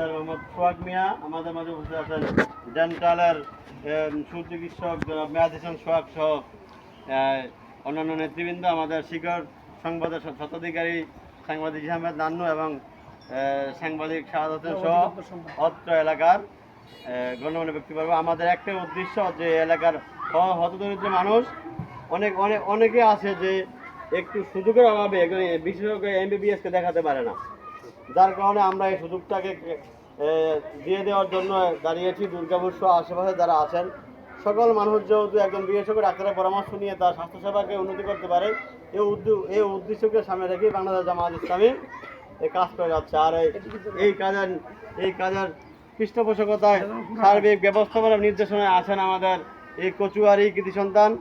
Doctor Mohammad সোহাগ মিয়া, আমাদের মাঝে উপস্থিত আছেন ডেন্টালের সুচিকিৎসক জনাব মেয়াদ হোসেন সোহাগ সহ অন্যান্য নেতৃবৃন্দ, আমাদের শিখর সংবাদের স্বত্বাধিকারী সাংবাদিক আহমেদ নান্নু এবং সাংবাদিক শাহাদ হোসেন সহ অত্র এলাকার গণ্যমান্য ব্যক্তিবর্গ। আমাদের একটাই উদ্দেশ্য যে এলাকার হতদরিদ্র মানুষ, অনেক অনেক, অনেকে আছে যে একটু সুযোগের অভাবে বিশেষজ্ঞ এমবিবিএসকে দেখাতে পারে না। যার কারণে আমরা এই সুযোগটাকে দিয়ে দেওয়ার জন্য দাঁড়িয়েছি দুর্গাপুর সহ আশেপাশে যারা আছেন। সকল মানুষ যেহেতু একজন বিশেষজ্ঞ ডাক্তারের পরামর্শ নিয়ে তার স্বাস্থ্যসেবাকে উন্নতি করতে পারে এই উদ্যোগ এই উদ্দেশ্যকে সামনে রেখে বাংলাদেশ জামাত ইসলামী এই কাজ করে যাচ্ছে। আর এই- কাজের, এই কাজের পৃষ্ঠপোষকতায় সার্বিক ব্যবস্থাপনা নির্দেশনায় আছেন আমাদের এই কচুয়ারি কৃতি সন্তান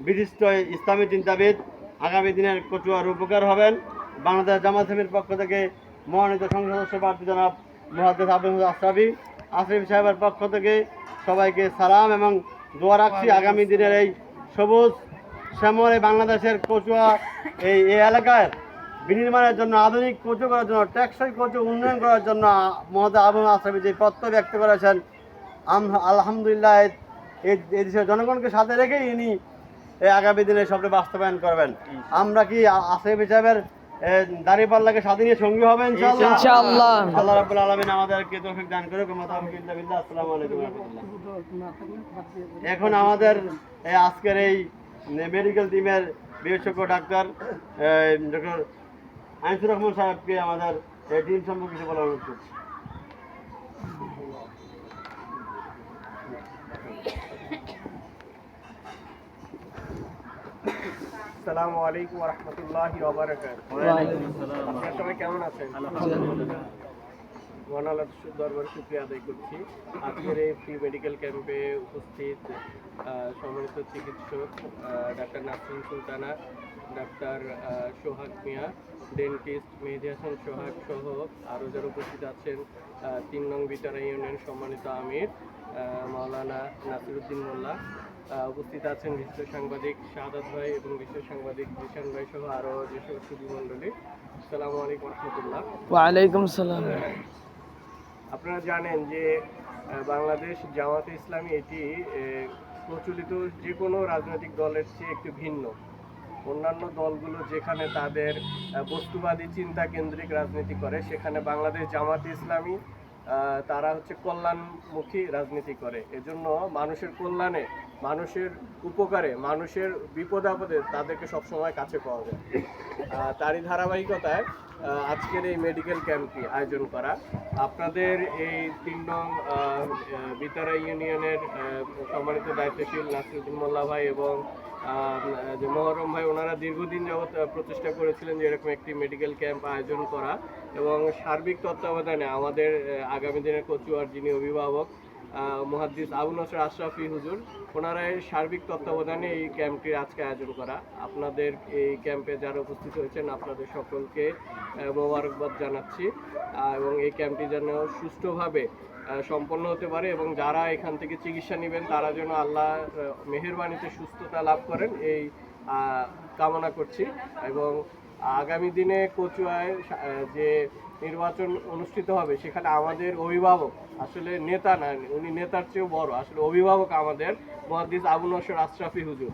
বিশিষ্ট ইসলামী চিন্তাবিদ। আগামী দিনের কচুয়ার উপকার হবেন। বাংলাদেশ জামাত ইসলামীর পক্ষ থেকে মনোনীত সংসদ সদস্য প্রার্থী জনাব মহাদেশ আব্দুল আশরাফি। আশরাফি সাহেবের পক্ষ থেকে সবাইকে সালাম এবং দোয়া রাখছি আগামী দিনের এই সবুজ শ্যামল এই বাংলাদেশের কচুয়া এই এলাকায় বিনির্মাণের জন্য, আধুনিক কচু করার জন্য, টেকসই কচু উন্নয়ন করার জন্য মহাদেব আবুল আশরাফি যে পত্র ব্যক্ত করেছেন আলহামদুলিল্লাহ এই দেশের জনগণকে সাথে রেখেই ইনি এই আগামী দিনে সবটা বাস্তবায়ন করবেন। আমরা কি আসিফ হিসাবের দাঁড়িয়ে স্বাধীন সঙ্গী হবেন ইনশাআল্লাহ। ইনশাআল্লাহ। আল্লাহ রাব্বুল আলামিন আমাদেরকে তৌফিক দান করুক বিল্লাহ আসসালামু আলাইকুম এখন আমাদের আজকের এই মেডিকেল টিমের বিশেষজ্ঞ ডাক্তার ডক্টর আনিসুর রহমান সাহেবকে আমাদের টিম সম্পর্কে কিছু বলা অনুরোধ করছি। আসসালামু আলাইকুম রহমতুল্লাহ আপনারা সবাই কেমন আছেন? মহান আল্লাহ দরবার শুক্রিয়া আদায় করছি। আজকের এই ফ্রি মেডিকেল ক্যাম্পে উপস্থিত সম্মানিত চিকিৎসক doctor Nasrin Sultana doctor Sohag Mia dentist Mehedi Hasan Sohag সহ আরও যারা উপস্থিত আছেন তিন নং বিচারা ইউনিয়ন সম্মানিত আমির মাওলানা নাসিরুদ্দিন মোল্লা উপস্থিত আছেন বিশিষ্ট সাংবাদিক শাহাদাত ভাই এবং বিশিষ্ট সাংবাদিক জিশান ভাই সহ আরও যেসব সুদী মণ্ডলী আসসালামু আলাইকুম রহমতুল্লাহ। ওয়ালাইকুম সালাম। আপনারা জানেন যে বাংলাদেশ জামাতে ইসলামী এটি প্রচলিত যে কোনো রাজনৈতিক দলের চেয়ে একটু ভিন্ন। অন্যান্য দলগুলো যেখানে তাদের বস্তুবাদী চিন্তা কেন্দ্রিক রাজনীতি করে সেখানে বাংলাদেশ জামাতে ইসলামী তারা হচ্ছে কল্যাণমুখী রাজনীতি করে। এজন্য মানুষের কল্যাণে, মানুষের উপকারে, মানুষের বিপদ আপদে তাদেরকে সবসময় কাছে পাওয়া যায়। তারই ধারাবাহিকতায় আজকের এই মেডিকেল ক্যাম্পটি আয়োজন করা। আপনাদের এই তিন নং বিতারা ইউনিয়নের সম্মানিত দায়িত্বশীল নাসিরুদ্দিন মোল্লা ভাই এবং যে মহরম ভাই, ওনারা দীর্ঘদিন যাবৎ প্রচেষ্টা করেছিলেন যে এরকম একটি মেডিকেল ক্যাম্প আয়োজন করা এবং সার্বিক তত্ত্বাবধানে আমাদের আগামী দিনের কচুয়ার যিনি অভিভাবক মুহাদ্দিস আবু নসর আশরাফি হুজুর। ওনারা সার্বিক তত্ত্বাবধানে এই ক্যাম্পটির আজকে আয়োজন করা। আপনাদের এই ক্যাম্পে যারা উপস্থিত হয়েছেন, আপনাদের সকলকে মোবারকবাদ জানাচ্ছি। এবং এই ক্যাম্পটি যেন সুষ্ঠুভাবে সম্পন্ন হতে পারে এবং যারা এখান থেকে চিকিৎসা নেবেন, তারা যেন আল্লাহ মেহেরবানিতে সুস্থতা লাভ করেন, এই কামনা করছি। এবং আগামী দিনে কচুয়ায় যে নির্বাচন অনুষ্ঠিত হবে, সেখানে আমাদের অভিভাবক, আসলে নেতা না, উনি নেতার চেয়েও বড়, আসলে অভিভাবক আমাদের মহাদিস আবু নসর আশরাফি হুজুর।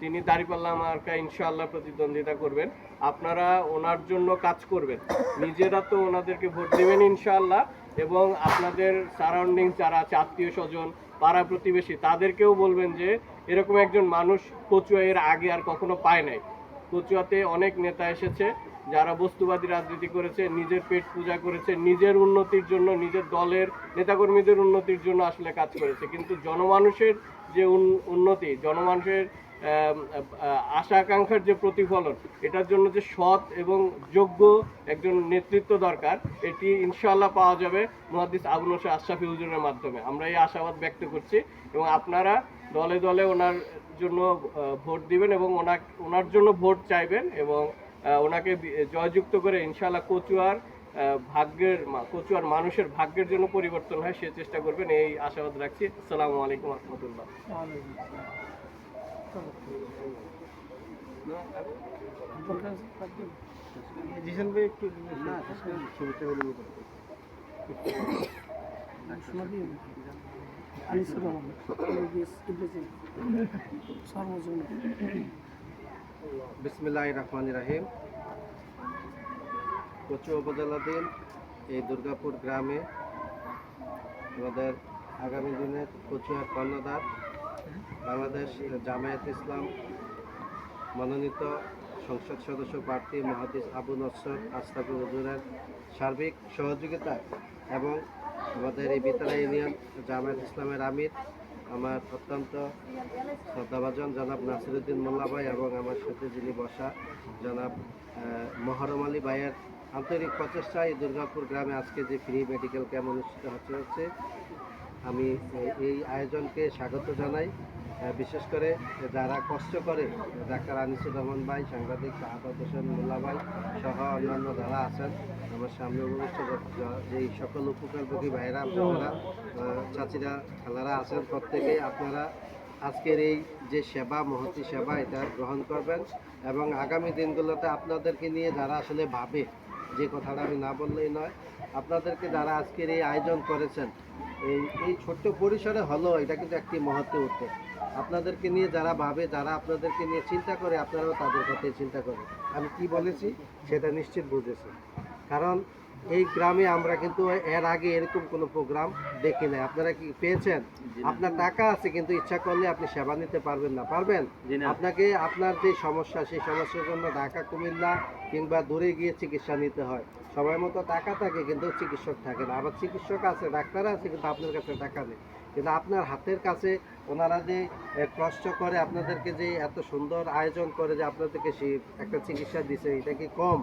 তিনি দাঁড়িপাল্লা মার্কা ইনশাআল্লাহ প্রতিদ্বন্দ্বিতা করবেন। আপনারা ওনার জন্য কাজ করবেন। নিজেরা তো ওনাদেরকে ভোট দেবেন ইনশাআল্লাহ, এবং আপনাদের সারাউন্ডিং যারা আছে, আত্মীয় স্বজন, পাড়া প্রতিবেশী, তাদেরকেও বলবেন যে, এরকম একজন মানুষ কচুয়া এর আগে আর কখনো পায় নাই। কচুয়াতে অনেক নেতা এসেছে যারা বস্তুবাদী রাজনীতি করেছে, নিজের পেট পূজা করেছে, নিজের উন্নতির জন্য, নিজের দলের নেতাকর্মীদের উন্নতির জন্য আসলে কাজ করেছে। কিন্তু জনমানুষের যে উন্নতি, জনমানুষের আশা আকাঙ্ক্ষার যে প্রতিফলন, এটার জন্য যে সৎ এবং যোগ্য একজন নেতৃত্ব দরকার, এটি ইনশাআল্লাহ পাওয়া যাবে মহাদিস আবুল নসর আশরাফি হুজুরের মাধ্যমে। আমরা এই আশাবাদ ব্যক্ত করছি এবং আপনারা দলে দলে ওনার জন্য ভোট দিবেন এবং ওনা ওনার জন্য ভোট চাইবেন এবং ওনাকে জয়যুক্ত করে ইনশাআল্লাহ কচুয়ার ভাগ্যের কচুয়ার মানুষের ভাগ্যের জন্য পরিবর্তন হয় সে চেষ্টা করবেন এই আশাবাদ রাখছি। আসসালামু আলাইকুম রহমতুল্লাহ সর্বজন বিসমিল্লাহ রহমান রাহিম। কচু উপজেলাধীন এই দুর্গাপুর গ্রামে আমাদের আগামী দিনের কচুয়ার কর্ণধার বাংলাদেশ জামায়াত ইসলাম মনোনীত সংসদ সদস্য প্রার্থী মহাদিস আবু নসর আস্তাফুল হুজুরের সার্বিক সহযোগিতা এবং আমাদের এই বিতরা ইউনিয়ন জামায়াত ইসলামের আমির আমার অত্যন্ত শ্রদ্ধাভাজন জনাব নাসিরুদ্দিন মোল্লা ভাই এবং আমার সাথে যিনি বসা, জনাব মহরম আলী ভাইয়ের আন্তরিক প্রচেষ্টায় দুর্গাপুর গ্রামে আজকে যে ফ্রি মেডিকেল ক্যাম্প অনুষ্ঠিত হচ্ছে হচ্ছে, আমি এই- আয়োজনকে স্বাগত জানাই। বিশেষ করে যারা কষ্ট করে ডাক্তার আনিসুর রহমান ভাই, সাংবাদিক শাহাদত হোসেন মোল্লা ভাই সহ অন্যান্য যারা আছেন আমার সামনে উপবিষ্ট য- সকল উপকারভোগী ভাইরা আপনারা চাচিরা, খালারা আছেন প্রত্যেকেই। আপনারা আজকের এই যে সেবা মহতি সেবা, এটা গ্রহণ করবেন এবং আগামী দিনগুলোতে আপনাদেরকে নিয়ে যারা আসলে ভাবে যে কথাটা আমি না বললেই নয়, আপনাদেরকে যারা আজকের এই আয়োজন করেছেন, এই এই ছোট্ট পরিসরে হলো এটা কিন্তু একটি মহত্ব উদ্যোগ। আপনাদেরকে নিয়ে যারা ভাবে, যারা আপনাদেরকে নিয়ে চিন্তা করে, আপনারাও তাদের কথাই চিন্তা করেন আমি কি বলেছি? সেটা নিশ্চিত বুঝেছি কারণ এই গ্রামে আমরা কিন্তু এর আগে এরকম কোনো প্রোগ্রাম দেখি নাই। আপনারা কি পেয়েছেন? আপনার টাকা আছে কিন্তু ইচ্ছা করলে আপনি সেবা নিতে পারবেন না। পারবেন? আপনাকে আপনার যে সমস্যা সেই সমস্যার জন্য ঢাকা কুমিল্লা কিংবা দূরে গিয়ে চিকিৎসা নিতে হয়। সময় মতো টাকা থাকে কিন্তু চিকিৎসক থাকে না। আবার চিকিৎসক আছে ডাক্তার আছে কিন্তু আপনার কাছে টাকা নেই। কিন্তু আপনার হাতের কাছে ওনারা যে কষ্ট করে আপনাদেরকে যে এত সুন্দর আয়োজন করে যে আপনাদেরকে একটা চিকিৎসা দিছে এটা কি কম?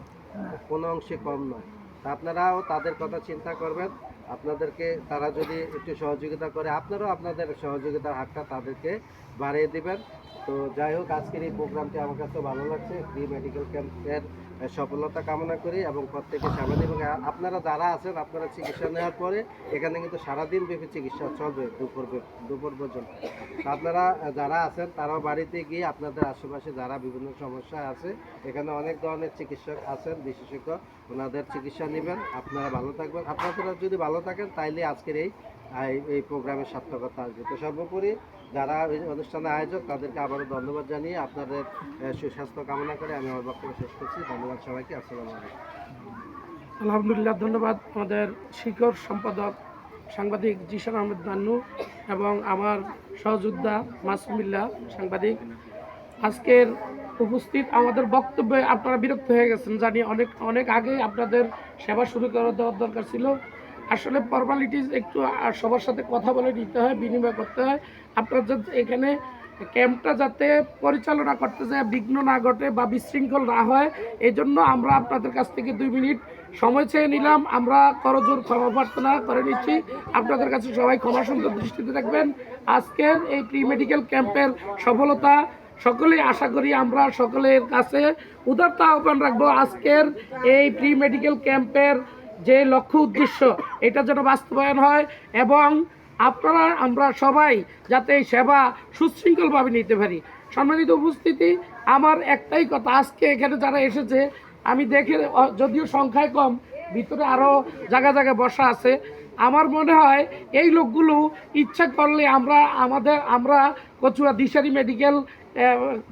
কোনো অংশে কম নয়। আপনারাও তাদের কথা চিন্তা করবেন। আপনাদেরকে তারা যদি একটু সহযোগিতা করে, আপনারাও আপনাদের সহযোগিতার হাতটা তাদেরকে বাড়িয়ে দিবেন। তো যাই হোক, আজকের এই প্রোগ্রামটি আমার কাছে ভালো লাগছে। ফ্রি মেডিকেল ক্যাম্পের সফলতা কামনা করি এবং প্রত্যেকে সামনে এবং আপনারা যারা আছেন, আপনারা চিকিৎসা নেওয়ার পরে এখানে কিন্তু সারাদিন ব্যাপী চিকিৎসা চলবে দুপুর দুপুর পর্যন্ত। আপনারা যারা আছেন, তারাও বাড়িতে গিয়ে আপনাদের আশেপাশে যারা বিভিন্ন সমস্যা আছে, এখানে অনেক ধরনের চিকিৎসক আছেন, বিশেষজ্ঞ, ওনাদের চিকিৎসা নেবেন। আপনারা ভালো থাকবেন। আপনারা যদি ভালো থাকেন, তাইলে আজকের এই, এই- প্রোগ্রামের সার্থকতা আসবে। তো সর্বোপরি যারা এই অনুষ্ঠানের আয়োজক, তাদেরকে আবারও ধন্যবাদ জানিয়ে আপনাদের সুস্বাস্থ্য কামনা করে আমি আমার বক্তব্য শেষ করছি। ধন্যবাদ সবাইকে, আসসালামু আলাইকুম। আলহামদুলিল্লাহ, ধন্যবাদ আমাদের শিক্ষক সম্পাদক সাংবাদিক জিশান আহমেদ নান্নু এবং আমার সহযোদ্ধা মাসুমিল্লা সাংবাদিক। আজকের উপস্থিত আমাদের বক্তব্যে আপনারা বিরক্ত হয়ে গেছেন, জানি অনেক অনেক আগে আপনাদের সেবা শুরু করে দেওয়ার দরকার ছিল। আসলে ফর্মালিটিস একটু সবার সাথে কথা বলে নিতে হয়, বিনিময় করতে হয়। আপনার এখানে ক্যাম্পটা যাতে পরিচালনা করতে যায়, বিঘ্ন না ঘটে বা বিশৃঙ্খল না হয় এই জন্য আমরা আপনাদের কাছ থেকে দুই মিনিট সময় চেয়ে নিলাম। আমরা করজোর ক্ষমা প্রার্থনা করে নিচ্ছি। আপনাদের কাছে সবাই ক্ষমা সুন্দর দৃষ্টিতে রাখবেন আজকের এই প্রি মেডিকেল ক্যাম্পের সফলতা সকলেই আশা করি আমরা সকলের কাছে উদারতা আহ্বান রাখব। আজকের এই প্রি মেডিকেল ক্যাম্পের যে লক্ষ্য উদ্দেশ্য, এটা যেন বাস্তবায়ন হয় এবং আপনারা, আমরা সবাই যাতে এই সেবা সুশৃঙ্খলভাবে নিতে পারি। সম্মানিত উপস্থিতি, আমার একটাই কথা, আজকে এখানে যারা এসেছে, আমি দেখে যদিও সংখ্যায় কম, ভিতরে আরও জায়গা জায়গায় বসা আছে, আমার মনে হয় এই লোকগুলো ইচ্ছা করলে আমরা, আমাদের, আমরা কচুয়া দিশারি মেডিকেল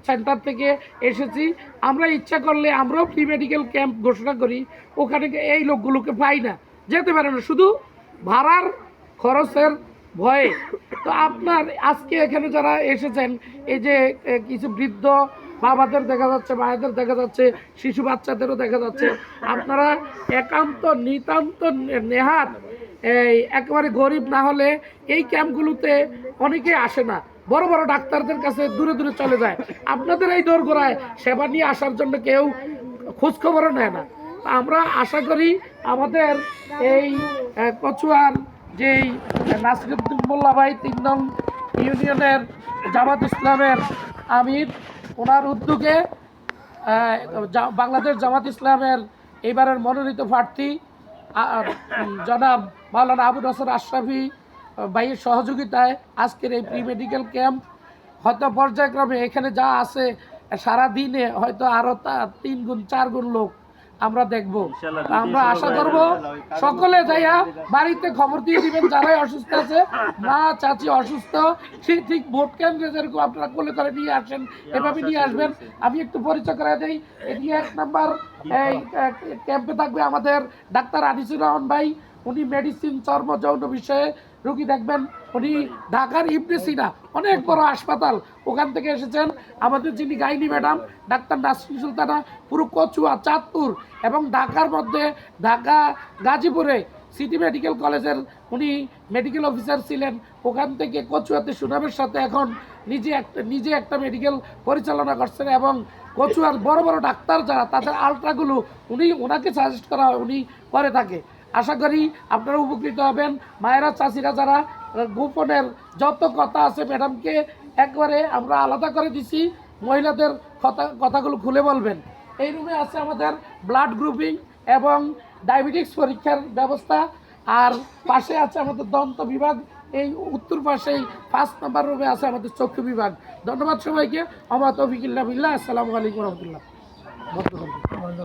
সেন্টার থেকে এসেছি। আমরা ইচ্ছা করলে আমরাও ফ্রি মেডিকেল ক্যাম্প ঘোষণা করি। ওখানে এই লোকগুলোকে পাই না। যেতে পারে না, শুধু ভাড়ার খরচের ভয়ে। তো আপনার আজকে এখানে যারা এসেছেন, এই যে কিছু বৃদ্ধ বাবাদের দেখা যাচ্ছে, মায়েদের দেখা যাচ্ছে, শিশু বাচ্চাদেরও দেখা যাচ্ছে, আপনারা একান্ত নিতান্ত নেহাত, এই, একেবারে গরিব না হলে এই ক্যাম্পগুলোতে অনেকে আসে না। বড় বড় ডাক্তারদের কাছে দূরে দূরে চলে যায়। আপনাদের এই দোরগোড়ায় সেবা নিয়ে আসার জন্য কেউ খোঁজখবরও নেয় না। আমরা আশা করি আমাদের এই কচুয়ার যেই নাসিরুদ্দিন মোল্লা ভাই তিন নং ইউনিয়নের জামাত ইসলামের আমির, ওনার উদ্যোগে বাংলাদেশ জামাত ইসলামের এইবারের মনোনীত প্রার্থী জনাব মাওলানা আবুল হাসান আশরাফি ভাইয়ের সহযোগিতায় আজকের এই প্রি মেডিকেল ক্যাম্প হয়তো পর্যায়ক্রমে এখানে যা আছে সারা দিনে হয়তো আরও তা তিন গুণ চার গুণ লোক আমরা দেখব। আমরা আশা করব সকলে যাইয়া বাড়িতে খবর দিয়ে দিবেন যারাই অসুস্থ আছে। মা চাচি অসুস্থ ঠিক ঠিক ভোট কেন্দ্রে যেরকম আপনারা কোলে করে নিয়ে আসেন এভাবে নিয়ে আসবেন। আমি একটু পরিচয় করে দিই। এটি এক নাম্বার এই ক্যাম্পে থাকবে আমাদের ডাক্তার আনিসুর রহমান ভাই। উনি মেডিসিন চর্ম যৌন বিষয়ে রুগী দেখবেন, উনি ঢাকার ইবনেসিনা অনেক বড় হাসপাতাল। ওখান থেকে এসেছেন আমাদের যিনি gynae madam, doctor Nasrin Sultana পুরো কচুয়া চাঁদপুর এবং ঢাকার মধ্যে ঢাকা, গাজীপুরে সিটি মেডিকেল কলেজের উনি মেডিকেল অফিসার ছিলেন। ওখান থেকে কচুয়াতে সুনামের সাথে এখন নিজে একটা নিজে একটা মেডিকেল পরিচালনা করছেন এবং কচুয়ার বড় বড় ডাক্তার যারা, তাদের আলট্রাগুলো উনি, ওনাকে সাজেস্ট করা হয়, উনি করে থাকে। আশা করি আপনারা উপকৃত হবেন। মায়েরা, চাষিরা যারা গোপনের যত কথা আছে ম্যাডামকে একবারে আমরা আলাদা করে দিছি, মহিলাদের কথা, কথাগুলো খুলে বলবেন। এই রুমে আছে আমাদের ব্লাড গ্রুপিং এবং ডায়াবেটিক্স পরীক্ষার ব্যবস্থা। আর পাশে আছে আমাদের দন্ত বিভাগ, এই উত্তর পাশেই পাঁচ নম্বর রুমে আছে আমাদের চক্ষু বিভাগ। ধন্যবাদ সবাইকে। আমার তফিকুল্লাহ আসসালামু আলাইকুম রহমতুল্লাহ।